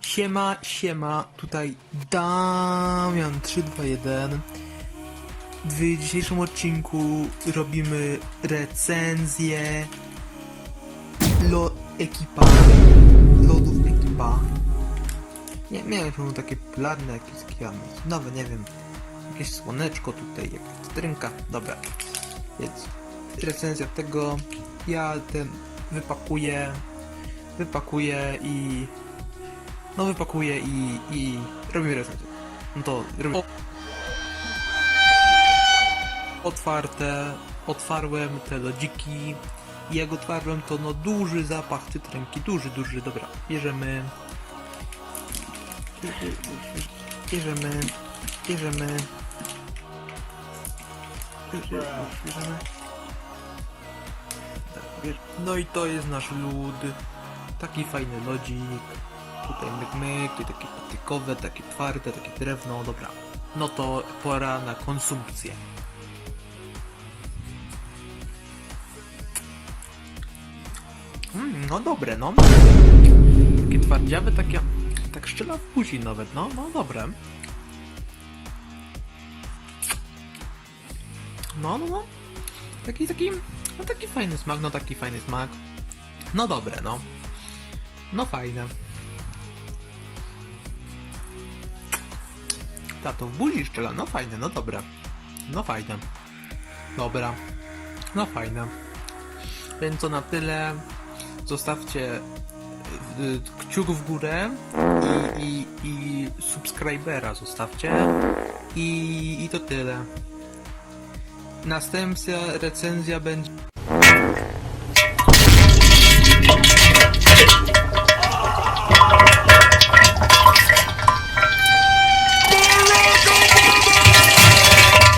Siema, siema, tutaj Damian 321. W dzisiejszym odcinku robimy recenzję lo ekipa, lodów ekipa. Nie miałem chyba takie plany, jakieś takie nawet nie wiem, jakieś słoneczko tutaj, jakaś cytrynka, dobra. Więc recenzja tego, ja ten wypakuję, wypakuję i no wypakuję i, i robimy recenzję. No to robimy. Otwarte, otwarłem te lodziki i jak otwarłem to no duży zapach cytrynki, duży, duży, dobra. Bierzemy, bierzemy, bierzemy, bierzemy, bierzemy. No i to jest nasz lód. Taki fajny lodzik. Tutaj myk myk, takie patykowe, takie twarde, takie drewno, dobra. No to pora na konsumpcję. Mm, no dobre, no. Takie twardziawe, takie... Tak szczela w buzi nawet, no, no dobre. No, no, no. Taki, taki, no taki fajny smak, no taki fajny smak. No dobre, no. No fajne. Tato w buzi szczela, no fajne, no dobra. No fajne. Dobra. No fajne. Więc to na tyle. Zostawcie y, kciuk w górę i, i, i subskrybera zostawcie. I, I to tyle. Następna recenzja będzie